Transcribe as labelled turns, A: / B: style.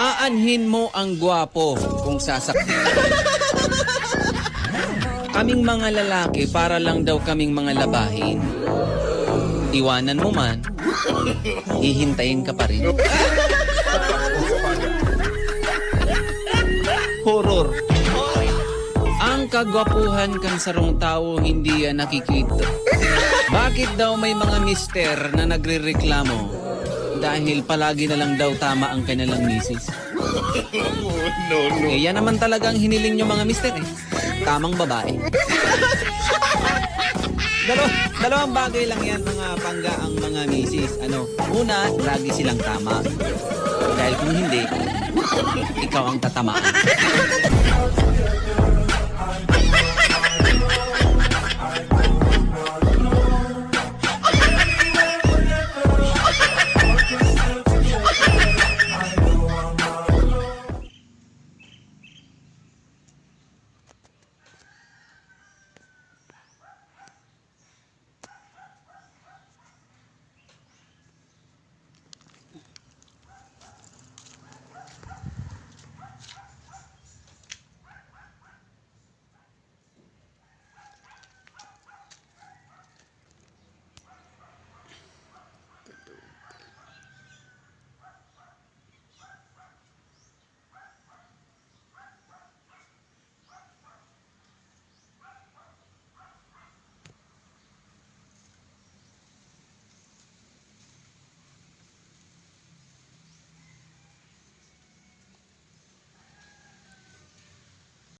A: Aanhin mo ang gwapo kung sasaktan. Kaming mga lalaki para lang daw kaming mga labahin. Iwanan mo man, hihintayin ka pa rin. Horror. Ang kagwapuhan kan sarong tao hindi yan nakikita. Bakit daw may mga mister na nagrereklamo? Dahil palagi na lang daw tama ang kanilang misis.
B: no, no.
A: Eh, yan naman talagang hiniling nyo mga mister eh. Tamang babae. Dalaw, dalawang bagay lang yan mga pangga ang mga misis. Ano, una, lagi silang tama. Dahil kung hindi, ikaw ang tatama.